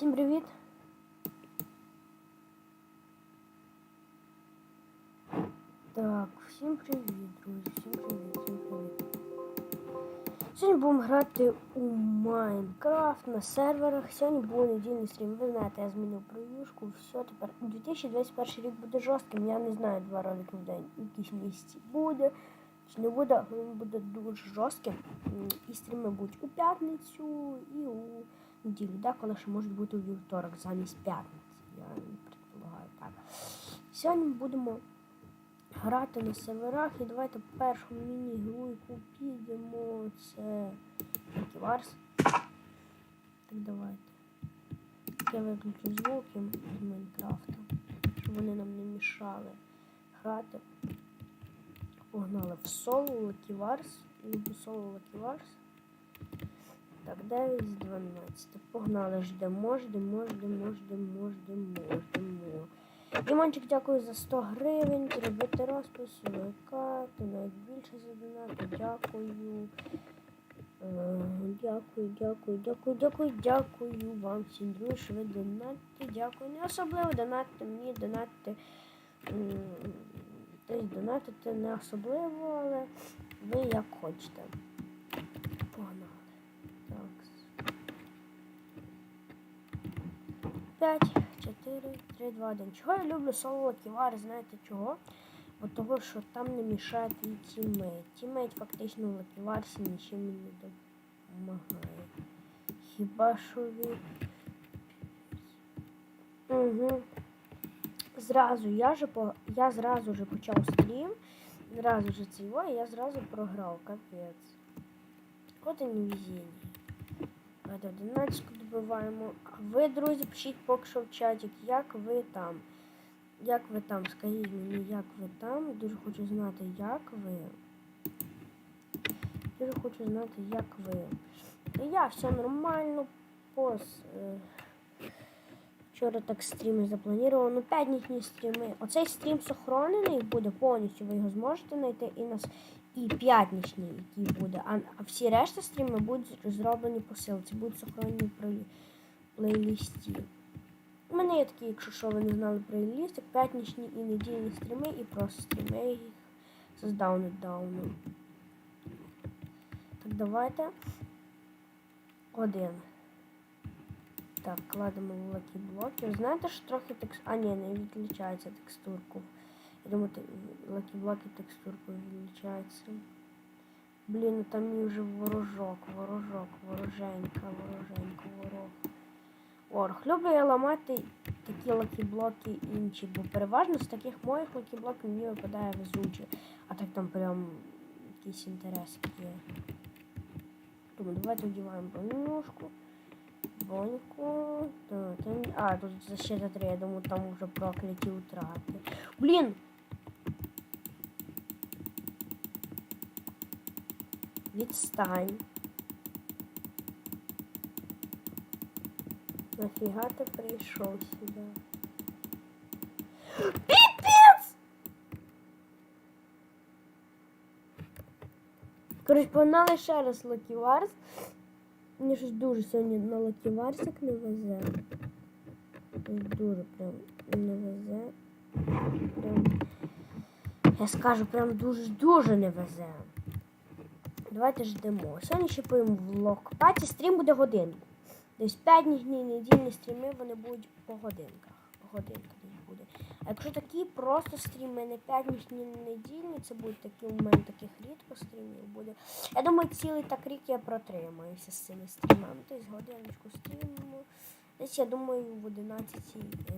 Всім привіт! Так, всім привіт, друзі, всім привіт, всім привіт. Сьогодні будемо грати у Майнкрафт на серверах. Сьогодні був недільний стрім. Ви знаєте, я змінив прев'юшку. Все, тепер 2021 рік буде жорстким. Я не знаю, два ролики в день в якійсь місці буде. Чи не буде, він буде дуже жорстким. І стріми будуть у п'ятницю і у неділю. Деколи ще можуть бути у вівторок замість п'ятниці. Я предполагаю так. Сьогодні будемо грати на серверах. І давайте першу міні-гру, яку підемо. Це Варс. Так давайте. Я виключу звуки з Майнкрафта, щоб вони нам не мішали грати. Погнали в соло Wars. Люблю соло Wars. Так, 9 з 12. Погнали, ждемо, ждемо, ждемо, ждемо, ждемо, ждемо. Дімончик, дякую за 100 гривень. Робити розпис, карти, навіть більше за донати. Дякую. Е, Дякую, дякую, дякую, дякую, дякую вам всім, друзі, що ви донатите. Дякую. Не особливо донатите мені, донатите. Десь донатите не особливо, але ви як хочете. Погнали. Так. 5, 4, 3, 2, 1. Чого я люблю соло ківар, знаєте чого? Бо того, що там не мішає твій тіммейт. Тіммейт фактично в лаківарсі нічим не допомагає. Хіба що він. Угу. Зразу я же по... я зразу же почав стрім. Зразу же цього, і я зразу програв, капець. От і невезіння. Давайте 11 добиваємо. А ви, друзі, пишіть поки що в чаті, як ви там. Як ви там? Скажіть мені, як ви там. Дуже хочу знати, як ви. Дуже хочу знати, як ви. Я все нормально. Пос. Е... Вчора так стріми запланував. Ну, п'ятнічні стріми. Оцей стрім сохранений буде повністю. Ви його зможете знайти і нас. І п'ятнічний, який буде. А, всі решта стріми будуть зроблені по силці, будуть сохранені при плейлісті. У мене є такі, якщо що ви не знали плейлісти, п'ятнічні і недільні стріми, і просто стріми їх создав недавно. Так, давайте. Один. Так, кладемо в лакі блоки. Знаєте, що трохи текст... А, ні, не відлічається текстурку. Я думаю, лакі блоки текстурку відлічається. Блін, ну там мій вже ворожок, ворожок, вороженька, вороженька, ворог. Орх. Люблю я ламати такі лакі-блоки інші, бо переважно з таких моїх лакі-блоків мені випадає везуче. А так там прям якийсь інтерес є. Думаю, давайте одіваємо бронюшку. Боньку. Та, та, а, тут защита 3, я думаю, там уже прокляті утрати. Блін! Відстань. Нафіга ти прийшов сюди? Піпець! Коротше, погнали ще раз Wars. Мені щось дуже сьогодні на Lucky не везе. Дуже прям не везе. Прям, я скажу, прям дуже-дуже не везе. Давайте ждемо. Сьогодні ще поїмо в локпаті. Стрім буде годинку. Десь 5 днів недільні стріми вони будуть по годинках. По годинках десь буде. А якщо такі просто стріми, не 5 днів недільні, це будуть такі у мене таких рідко стрімів буде. Я думаю, цілий так рік я протримаюся з цими стрімами. Тобто годиночку стріму. Десь я думаю в 11,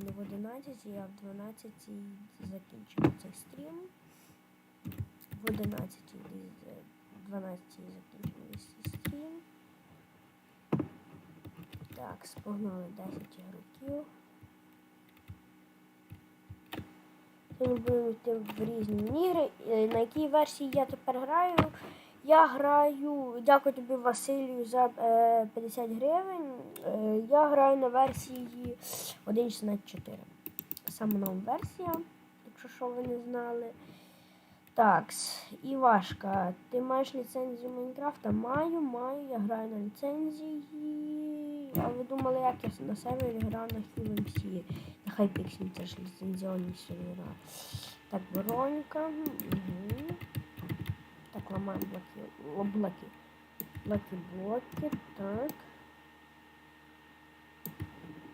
не в 11, а в 12 закінчимо цей стрім. В 11 десь 12 закінчимо цей стрім. Так, спогнали 10 ігроків. Сьогодні будемо в різні ігри. Е, На якій версії я тепер граю? Я граю, дякую тобі, Василію, за е, 50 гривень. Е, я граю на версії 1.16.4. Саме нова версія, якщо що ви не знали. Так, Івашка, ти маєш ліцензію Майнкрафта? Маю, маю, я граю на ліцензії. А ви думали, як я на сервері грав на HealMC? На Hypixel, це ж ліцензіонні сервера. Так, Вероніка. Угу. Так, ламаємо блоки. Блоки. Блоки, блоки, так.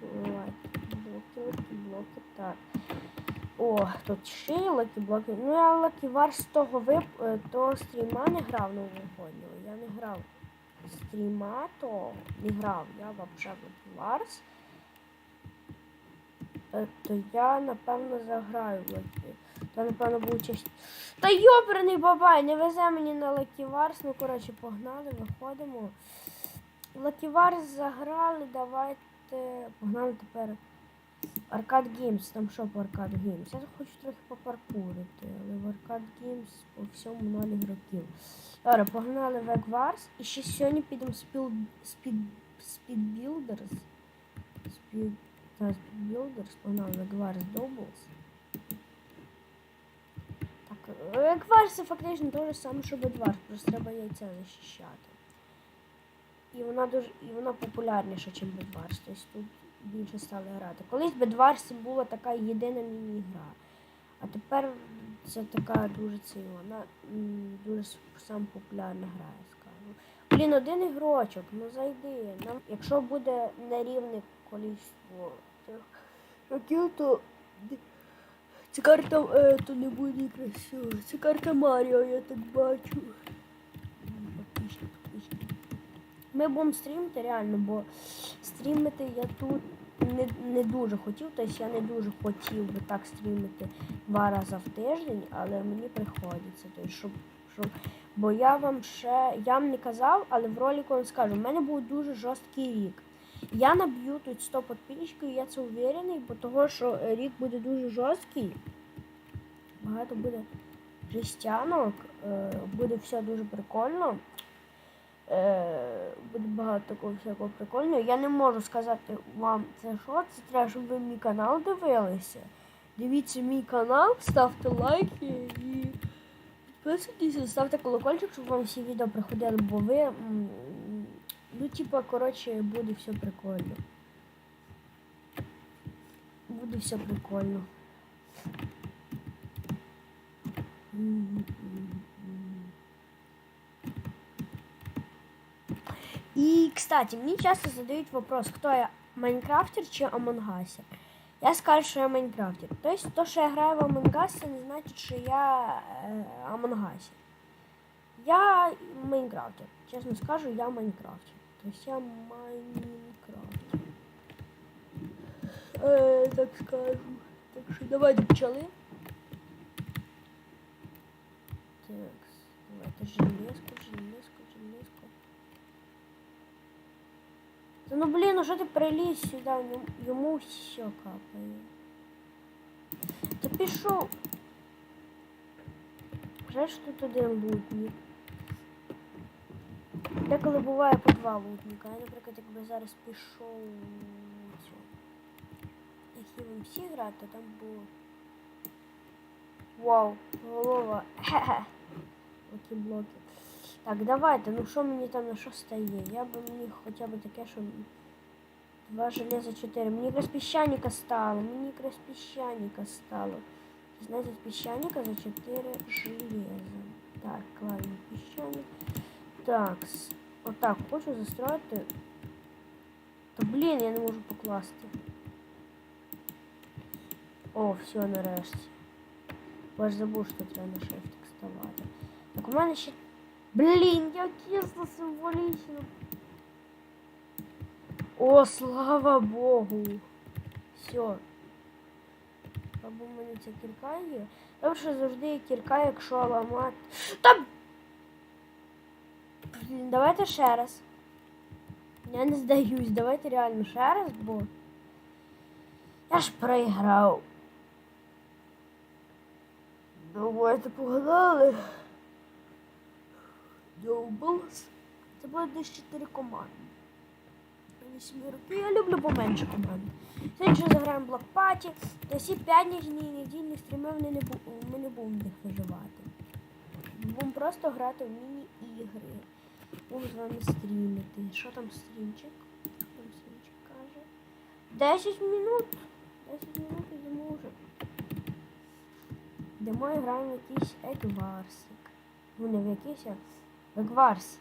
Лаки, блоки, блоки, так. О, тут ще є лакі блоки. Ну я лакі вар з того вип... е, того стріма не грав новогоднього. Я не грав стріма того не грав. Я взагалі в Варс. Е, То я напевно заграю в лакі. То напевно буде честь. Та йобраний бабай, не везе мені на Лакі Варс. Ну коротше, погнали, виходимо. Лакі Варс заграли, давайте. Погнали тепер. Аркад Геймс, там що по Аркад Геймс? Я хочу трохи попаркурити, але в Аркад Геймс по всьому ноль ігроків. Добре, погнали в Екварс. І ще сьогодні підемо спіл... спід... Спідбілдерс. Спід... Та, Спідбілдерс, погнали в Екварс Doubles. Так, Екварс це фактично те ж саме, що Бедварс, просто треба яйця захищати. І вона дуже і вона популярніша, ніж Бедварс. Тобто тут більше стали грати. Колись Бедварсі була така єдина міні-гра. А тепер це така дуже ціла, дуже сам популярна гра, я скажу. Блін, один ігрочок, ну зайди. Нам, якщо буде нерівне количество цих років, то ця карта е, то не буде красиво. Це карта Маріо, я так бачу. Ми будемо стрімити реально, бо стрімити я тут не, не дуже хотів, тобто я не дуже хотів би так стрімити два рази в тиждень, але мені приходиться. Тобто, щоб, щоб, бо я вам ще я вам не казав, але в ролику вам скажу, в мене був дуже жорсткий рік. Я наб'ю тут 100 підписчиків, я це уверений, бо того, що е, рік буде дуже жорсткий. Багато буде жестянок, е, буде все дуже прикольно. Е, буде багато такого всякого прикольного. Я не можу сказати вам це що. Це треба, щоб ви мій канал дивилися. Дивіться мій канал, ставте лайки і підписуйтесь, ставте колокольчик, щоб вам всі відео приходили, бо ви. Ну, типа, коротше, буде все прикольно. Буде все прикольно. И, кстати, мне часто задают вопрос, кто я, Майнкрафтер чи Амонгасер. Я скажу, що я Майнкрафтер. Тобто, то, що я граю в це не значить, що я е. Я Майнкрафтер. Чесно скажу, я Майнкрафтер. Тобто я Майнкрафтер. Е, так скажу. Так що давайте почали. Так, давайте железку, железку. Та ну блін, ну що ти приліз сюди, йому, йому все капає. Та пішов. Жаль, що тут один лутник. Деколи буває по два лутника. Я, наприклад, якби зараз пішов у цю. Як і всі грати, то там було. Вау, голова. Хе-хе. Окі блоки. Так, давайте, ну що мені там на що стає? Я би мені хоча б таке, що два железа 4. Мені якраз піщаника стало, мені якраз піщаника стало. 16 піщаника за 4 железа. Так, ладно, піщаник. Так, с- отак, хочу застроїти. Та блін, я не можу покласти. О, все, нарешті. Бо ж забув, що треба на шифтик ставати. Так, у мене ще Блін, як кисло символічно. О, слава Богу. Все. Або в ця кірка є. Добре, завжди є кірка, якщо ламати. Та... Блін, давайте ще раз. Я не здаюсь, давайте реально ще раз, бо я ж проіграв. Давайте погнали. Довбалс. Це буде десь 4 команди. Вісьмі роки. Я люблю поменше команд. Сьогодні заграємо в блокпаті. Та всі п'ятнічні недільні стріми вони не бу- ми не будемо в них виживати. Будемо просто грати в міні-ігри. Будемо з вами стрімити. Що там стрімчик? Що там стрімчик? 10 минут. 10 минут йдемо вже. Йдемо і граємо якийсь екварсик. Ну в якийсь, в екварсі.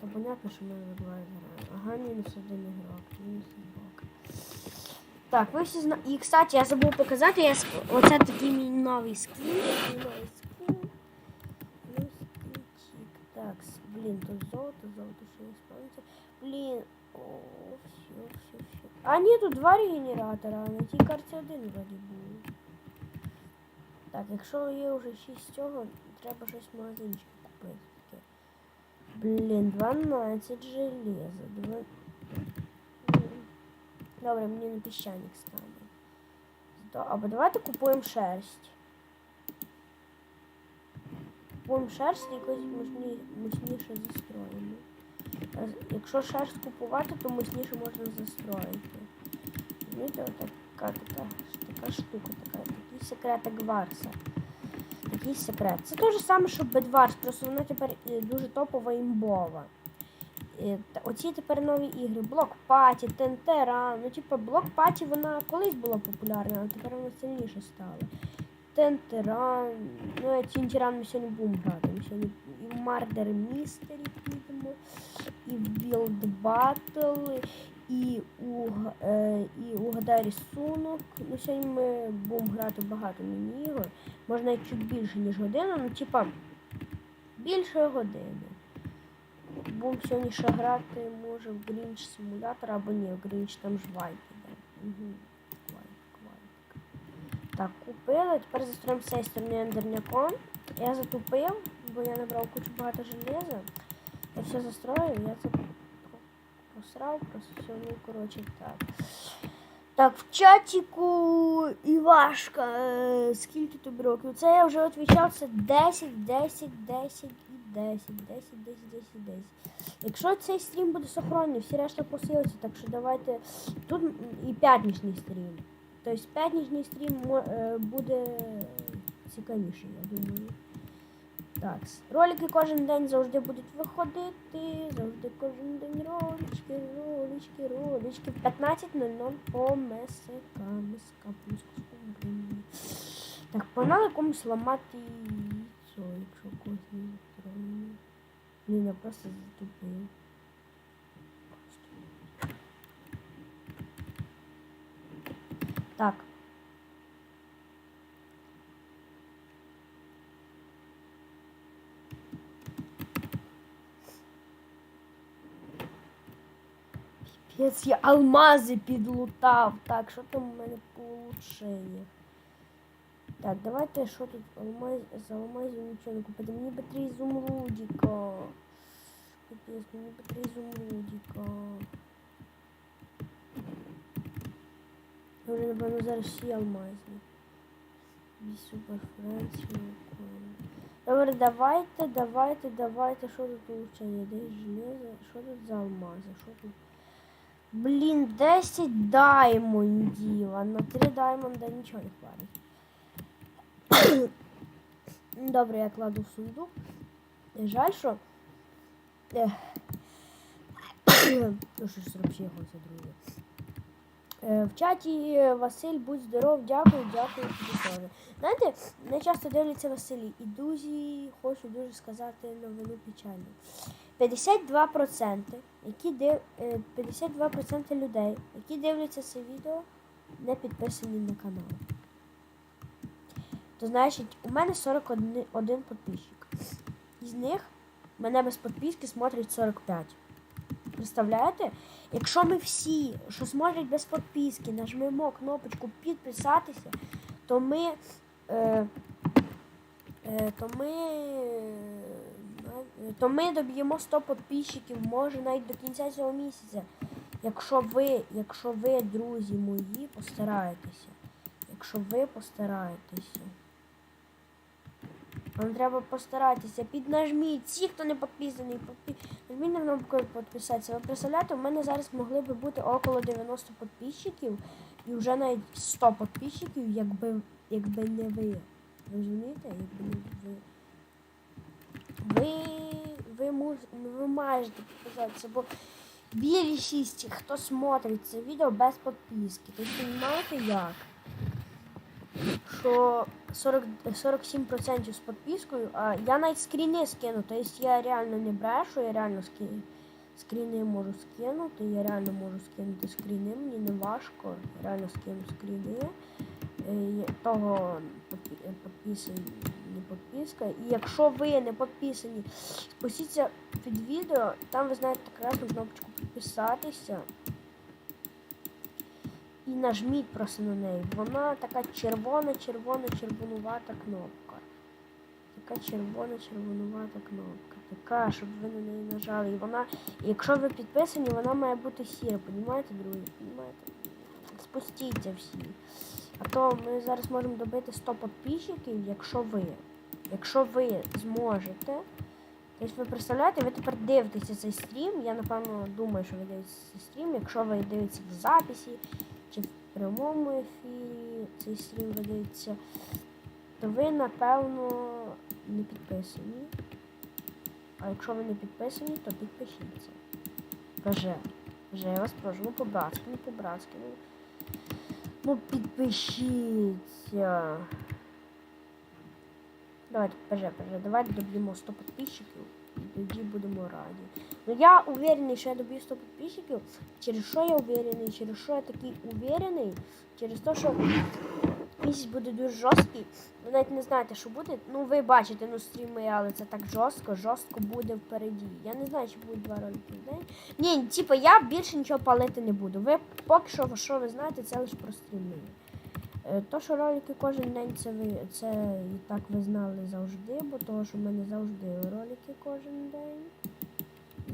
Та понятно, що ми в екварсі граємо. Ага, мінус один ігрок, мінус ігрок. Так, ви всі знаєте. І, кстати, я забув показати, я... ск- оце такий мій новий скін. Мій новий скін. Ну, скінчик. Так, блін, тут золото, золото, що не спавниться. Блін, о, все, все, все. А ні, тут два регенератора, а на тій карті один вроді був. Так, якщо є вже 6 цього, треба щось в магазинчику купити. таке. Блін, 12 железа. Два... М. Добре, мені на піщаник стане. Зато- Або давайте купуємо шерсть. Купуємо шерсть і якось мощні, мощніше застроїмо. Е, Якщо шерсть купувати, то мощніше можна застроїти. Знаєте, така, така, така штука, така, такий секрет Гварса. Такий секрет. Це те ж саме, що Бедварс, просто вона тепер е, дуже топова імбова. Е, Оці тепер нові ігри. Блок Паті, Тентера. Ну, типу, Блок Паті вона колись була популярна, але тепер вона сильніше стала. Тентеран. Ну, я Тінтеран ми сьогодні будемо грати. Ми сьогодні і Мардер Містері підемо, і в Білд Батл, е, і у Гадай рисунок. Ну, сьогодні ми будемо грати багато міні-ігор. Можна чуть більше, ніж година, ну, типа, більше години. Будемо сьогодні ще грати, може, в Грінч симулятор або ні, в Грінч там ж вайп іде. Угу. Вайп, вайп. Так, купили. Тепер застроїмо з цієї сторони ендерняком. Я затупив, бо я набрав кучу багато железа. Я все застроїв, я це просрав, просто все, ну коротше так. Так, в чатіку Івашка, е, скільки тобі років? Це я вже відвічав, це 10, 10, 10 і 10, 10, 10, 10, 10. Якщо цей стрім буде сохранний, всі решта посилиться, так що давайте. Тут і п'ятничний стрім. Тобто п'ятничний стрім е, буде цікавіший, я думаю. Так, ролики кожен день завжди будуть виходити. Завжди кожен день ролички, ролички, ролички. 15.00 по МСК, МСК, плюс Так, погнали комусь ламати яйцо, якщо когось не затронули. Блін, я просто затупив. Так. Я алмази підлутав. Так, що там у мене получає? Так, давайте що тут алмаз, з алмазів нічого не купити. Мені би три ізумрудіка. Капець, мені би три ізумрудіка. Я вже, напевно, зараз всі алмазні. І супер Добре, давайте, давайте, давайте. Що тут получає? Де железо? Що тут за алмази? Що тут? Блін, 10 даймондів, а на 3 даймонда нічого не хватить. Добре, я кладу в сундук. Жаль, що. Ну що ж взагалі хочеться, друзі. Е, В чаті е, Василь, будь здоров, дякую, дякую тобі теж. Знаєте, не часто дивляться Василі, і друзі, хочу дуже сказати новину печальну. 52%, які див... е, 52% людей, які дивляться це відео, не підписані на канал. То значить, у мене 41 один підписчик. Із них мене без підписки смотрить 45. Представляєте? Якщо ми всі, що смотрять без підписки, нажмемо кнопочку підписатися, то ми. Е, е, то ми. Е, То ми доб'ємо 100 підписчиків, може навіть до кінця цього місяця. Якщо ви, якщо ви, друзі мої, постараєтеся. Якщо ви постараєтеся. Вам треба постаратися. Піднажміть. Всі, хто не підписаний, підпи- нажміть на кнопку підписатися. Ви представляєте, у мене зараз могли би бути около 90 підписчиків і вже навіть 100 підписчиків, якби, якби не ви. Розумієте? Якби не ви. Ви, ви, муж, ви маєте підписатися, бо більшість, хто смотрить це відео без підписки. Ви розумієте як? Що 40, 47% з підпискою, а я навіть скріни скину. Тобто я реально не брешу, я реально скину. Скріни можу скинути, я реально можу скинути скріни, мені не важко, реально скину скріни. Е, Того підписаний, не підписка. І якщо ви не підписані, спустіться під відео, там ви знаєте красну кнопочку підписатися. І нажміть просто на неї. Вона така червона, червона, червонувата кнопка. Така червона, червонувата кнопка. Така, щоб ви на неї нажали. І вона, якщо ви підписані, вона має бути сіра, понімаєте, друзі? Понімаєте? Спустіться всі. А то ми зараз можемо добити 100 підписчиків, якщо ви. Якщо ви зможете. Тобто ви представляєте, ви тепер дивитеся цей стрім. Я напевно думаю, що ви дивитеся цей стрім. Якщо ви дивитеся в записі чи в прямому ефірі цей стрім ви дивитеся, то ви напевно не підписані. А якщо ви не підписані, то підпишіться. Каже, каже, я вас прошу, ну по-братськи, ну по-братськи. Ну підпишіться. Давайте, поже, поже, давайте доб'ємо 100 підписчиків і тоді будемо раді. Ну я уверений, що я доб'ю 100 підписчиків. Через що я уверений? Через що я такий уверений? Через те, що місяць буде дуже жорсткий. Ви навіть не знаєте, що буде. Ну ви бачите, ну стріми, але це так жорстко, жорстко буде впереді. Я не знаю, чи буде два ролики в день. Ні, типу, я більше нічого палити не буду. Ви поки що, що ви знаєте, це лише про стріми. Е, То, що ролики кожен день, це ви це і так ви знали завжди, бо того, що в мене завжди ролики кожен день.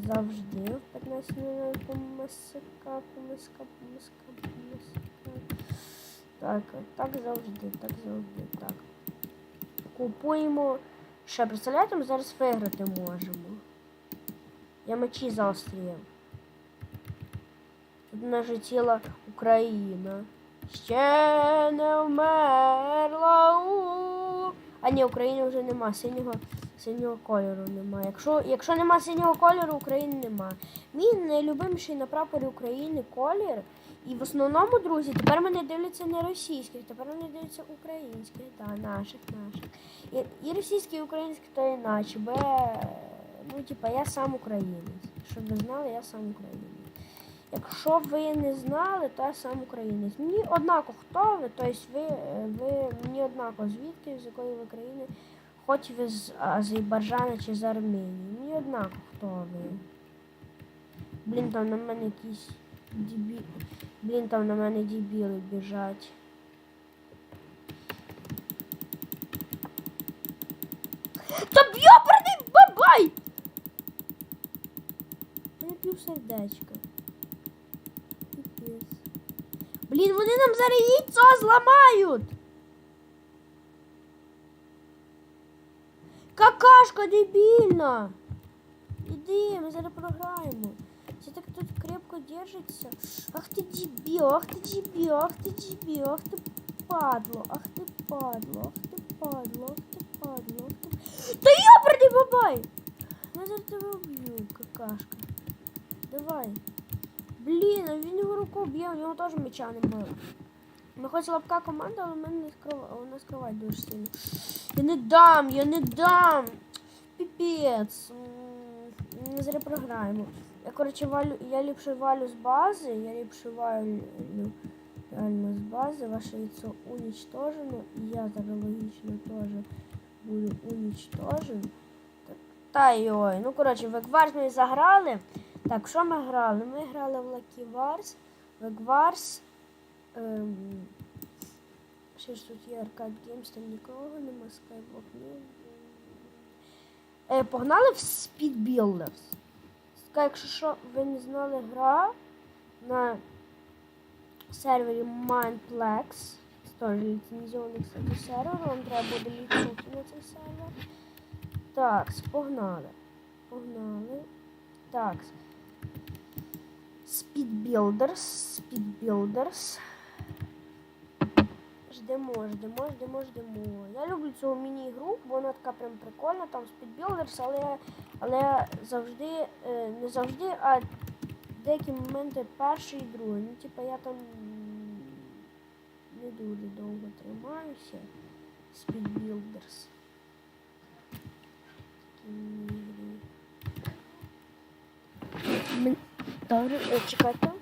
Завжди в 15 хвилин по МСК, по МСК, по МСК. Так, так завжди, так завжди, так. Купуємо. Ще, представляєте, ми зараз виграти можемо. Я мечі заострів. Тут наша ціла Україна. Ще не вмерла у. А ні, України вже нема. Синього, синього кольору нема. Якщо, якщо нема синього кольору, України нема. Мій найлюбиміший на прапорі України колір. І в основному, друзі, тепер мене дивляться не російських, тепер мене дивляться українських, так, наших, наших. І, і російські, і українські, то іначе. Бо ну, типа, я сам українець. Щоб ви знали, я сам українець. Якщо ви не знали, то я сам українець. Мені однаково хто ви, тобто ви, ви мені однаково звідки, з якої ви країни, хоч ви з Азербайджана чи з Арменії. Мені однаково хто ви. Блін, там на мене якісь дебі... Блін, там на мене дебіли біжать. Та б'єберний бабай! Мене пів сердечка. Блін, вони нам зараз яйцо зламають! Какашка дебільна! Іди, ми зараз програємо. Це так тут крепко держиться. Ах ти дебіл, ах ти дебіл, ах ти дебіл, ах ти падло, ах ти падло, ах ти падло, ах ти падло, ах ти... Та ёпарний бабай! Я зараз тебе вб'ю, какашка. Давай. Блін, а він його руку б'є, у нього теж меча немає. Ми хоч слабка команда, але мене не скрива... вона скриває дуже сильно. Я не дам, я не дам. Піпець. Ми зараз програємо. Я, коротше, валю, я ліпше валю з бази, я ліпше валю реально з бази. Ваше яйцо уничтожено. І я зараз логічно теж буду уничтожен. Так, Та йой. Ну, коротше, в Екварс ми заграли. Так, що ми грали? Ми грали в Lucky Wars, в Екварс. Ем, ще ж тут є Arcade Games, там нікого нема, Skyblock ні. Е, погнали в Speed Builders. Така, якщо що ви не знали, гра на сервері Mindplex. Теж ліцензіонний кстати, сервер, вам треба буде ліцензію на цей сервер. Так, погнали. Погнали. Так. Speed Builders. Speed Builders. Ждемо, ждемо, ждемо, ждемо. Я люблю цю міні-ігру, бо вона така прям прикольна, там Speed Builders, але, але завжди, е, не завжди, а деякі моменти перший і другий. Ну, типа я там не дуже довго тримаюся. Speed Builders. Такі ігри. Мен- Добре, е, чекайте.